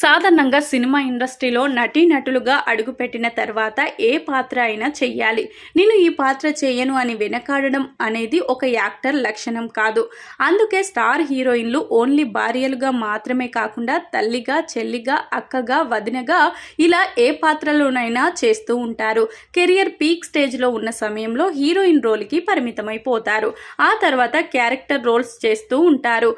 సాధారణంగా సినిమా ఇండస్ట్రీలో నటీనటులుగా అడుగుపెట్టిన తర్వాత ఏ పాత్ర అయినా చెయ్యాలి. నేను ఈ పాత్ర చేయను అని వెనకాడడం అనేది ఒక యాక్టర్ లక్షణం కాదు. అందుకే స్టార్ హీరోయిన్లు ఓన్లీ భార్యలుగా మాత్రమే కాకుండా తల్లిగా చెల్లిగా అక్కగా వదినగా ఇలా ఏ పాత్రలోనైనా చేస్తూ ఉంటారు. కెరియర్ పీక్ స్టేజ్లో ఉన్న సమయంలో హీరోయిన్ రోల్కి పరిమితమైపోతారు. ఆ తర్వాత క్యారెక్టర్ రోల్స్ చేస్తూ ఉంటారు.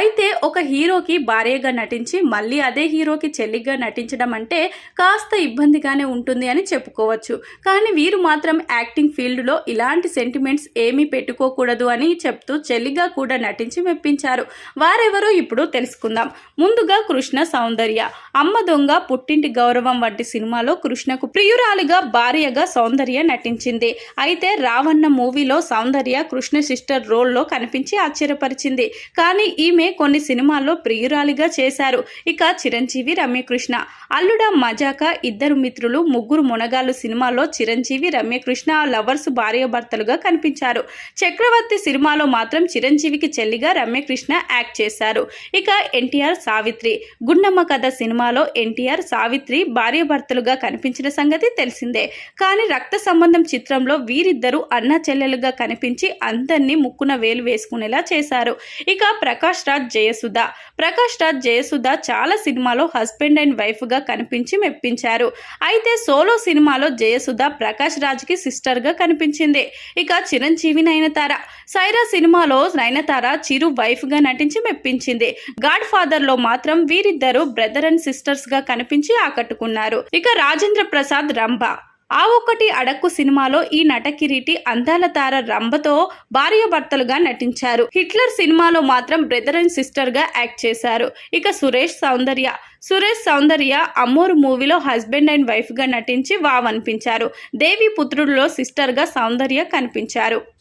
అయితే ఒక హీరోకి భార్యగా నటించి మళ్ళీ అదే హీరోకి చెల్లిగా నటించడం అంటే కాస్త ఇబ్బందిగానే ఉంటుంది అని చెప్పుకోవచ్చు. కానీ వీరు మాత్రం యాక్టింగ్ ఫీల్డ్లో ఇలాంటి సెంటిమెంట్స్ ఏమీ పెట్టుకోకూడదు అని చెప్తూ చెల్లిగా కూడా నటించి మెప్పించారు. వారెవరో ఇప్పుడు తెలుసుకుందాం. ముందుగా కృష్ణ సౌందర్య. అమ్మ దొంగ పుట్టింటి గౌరవం వంటి సినిమాలో కృష్ణకు ప్రియురాలిగా భార్యగా సౌందర్య నటించింది. అయితే రావణ మూవీలో సౌందర్య కృష్ణ సిస్టర్ రోల్లో కనిపించి ఆశ్చర్యపరిచింది. కానీ ఈమె కొన్ని సినిమాల్లో ప్రియురాలిగా చేశారు. ఇక చిరంజీవి రమ్యకృష్ణ. అల్లుడ మజాక ఇద్దరు మిత్రులు ముగ్గురు మునగాలు సినిమాలో చిరంజీవి రమ్యకృష్ణ లవర్స్ భార్యాభర్తలుగా కనిపించారు. చక్రవర్తి సినిమాలో మాత్రం చిరంజీవికి చెల్లిగా రమ్యకృష్ణ యాక్ట్ చేశారు. ఇక ఎన్టీఆర్ సావిత్రి. గుండమ్మ కథ సినిమాలో ఎన్టీఆర్ సావిత్రి భార్యాభర్తలుగా కనిపించిన సంగతి తెలిసిందే. కానీ రక్త సంబంధం చిత్రంలో వీరిద్దరూ అన్న చెల్లెలుగా కనిపించి అందరినీ ముక్కున వేలు వేసుకునేలా చేశారు. ఇక ప్రకాష్ రాజ్ జయసుధ. ప్రకాష్ రాజ్ జయసుధ చాలా సినిమాలు హస్బెండ్ అండ్ వైఫ్గా కనిపించి మెప్పించారు. అయితే సోలో సినిమాలో జయసుధ ప్రకాష్ రాజ్కి సిస్టర్గా కనిపించింది. ఇక చిరంజీవి నయనతార. సైరా సినిమాలో నయనతార చిరు వైఫ్గా నటించి మెప్పించింది. గాడ్ ఫాదర్లో మాత్రం వీరిద్దరూ బ్రదర్ అండ్ సిస్టర్స్గా కనిపించి ఆకట్టుకున్నారు. ఇక రాజేంద్ర ప్రసాద్ రంభ. ఆ ఒక్కటి అడక్కు సినిమాలో ఈ నటకిరీటి అందాల తార రంభతో భార్యాభర్తలుగా నటించారు. హిట్లర్ సినిమాలో మాత్రం బ్రదర్ అండ్ సిస్టర్గా యాక్ట్ చేశారు. ఇక సురేష్ సౌందర్య. సురేష్ సౌందర్య అమ్మోరు మూవీలో హస్బెండ్ అండ్ వైఫ్గా నటించి వావ్ అనిపించారు. దేవి పుత్రుడిలో సిస్టర్గా సౌందర్య కనిపించారు.